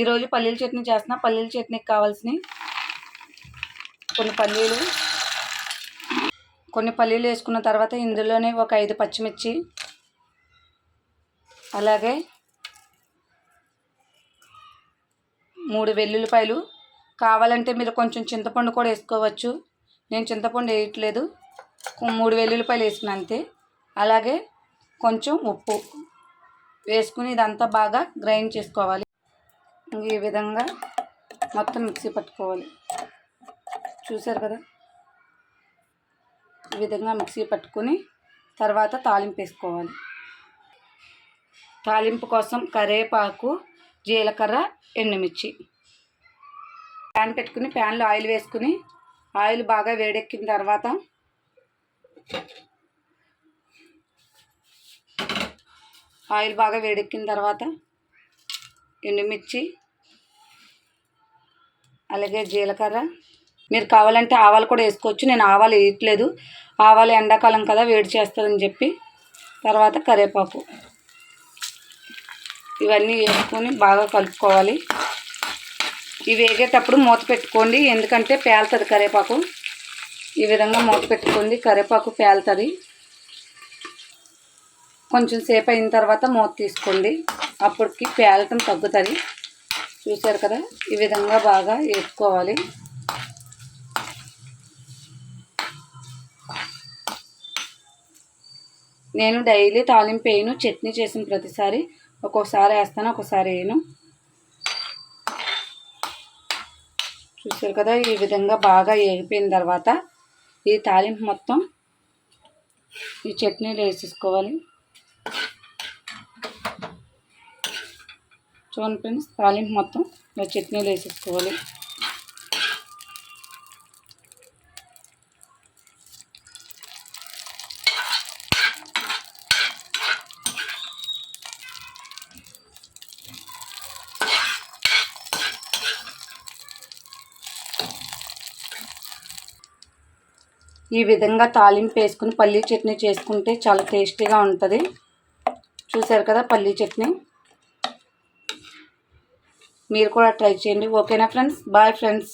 ఈరోజు పల్లీల చట్నీ చేస్తున్నా. పల్లీల చట్నీకి కావాల్సినవి కొన్ని పల్లీలు. కొన్ని పల్లీలు వేసుకున్న తర్వాత ఇందులోనే ఒక ఐదు పచ్చిమిర్చి. అలాగే మూడు వెల్లుల్లిపాయలు. కావాలంటే మీరు కొంచెం చింతపండు కూడా వేసుకోవచ్చు. నేను చింతపండు వేయట్లేదు. మూడు వెల్లుల్లిపాయలు వేసిన అంతే. అలాగే కొంచెం ఉప్పు వేసుకుని ఇదంతా బాగా గ్రైండ్ చేసుకోవాలి. ఈ విధంగా మొత్తం మిక్సీ పట్టుకోవాలి. చూసారు కదా? ఈ విధంగా మిక్సీ పట్టుకొని తర్వాత తాలింపు వేసుకోవాలి. తాలింపు కోసం కరివేపాకు జీలకర్ర ఎండుమిర్చి. ప్యాన్ పెట్టుకుని ప్యాన్లో ఆయిల్ వేసుకుని ఆయిల్ బాగా వేడెక్కిన తర్వాత ఆయిల్ బాగా వేడెక్కిన తర్వాత ఎండుమిర్చి అలాగే జీలకర్ర. మీరు కావాలంటే ఆవాలు కూడా వేసుకోవచ్చు. నేను ఆవాలు వేయట్లేదు. ఆవాలు ఎండాకాలం కదా వేడి చేస్తుందని చెప్పి. తర్వాత కరివేపాకు. ఇవన్నీ వేసుకొని బాగా కలుపుకోవాలి. ఇవి వేగేటప్పుడు మూత పెట్టుకోండి. ఎందుకంటే పేలుతుంది కరివేపాకు. ఈ విధంగా మూత పెట్టుకోండి. కరివేపాకు పేలుతుంది. కొంచెం సేపు అయిన తర్వాత మూత తీసుకోండి. అప్పటికి పేలటం తగ్గుతుంది. చూసారు కదా? ఈ విధంగా బాగా వేసుకోవాలి నేను డైలీ తాలింపు వేయను చట్నీ చేసిన ప్రతిసారి ఒక్కొక్కసారి వేస్తాను ఒక్కొక్కసారి వేయను. చూసారు కదా? ఈ విధంగా బాగా వేగిపోయిన తర్వాత ఈ తాలింపు మొత్తం ఈ చట్నీలు వేసేసుకోవాలి. చూడండి ఫ్రెండ్స్ తాలింపు మొత్తం ఇలా చట్నీలో వేసేసుకోవాలి. ఈ విధంగా తాలింపు వేసుకుని పల్లీ చట్నీ చేసుకుంటే చాలా టేస్టీగా ఉంటుంది. చూసారు కదా పల్లీ చట్నీ? మీరు కూడా ట్రై చేయండి. ఓకేనా ఫ్రెండ్స్? Bye friends.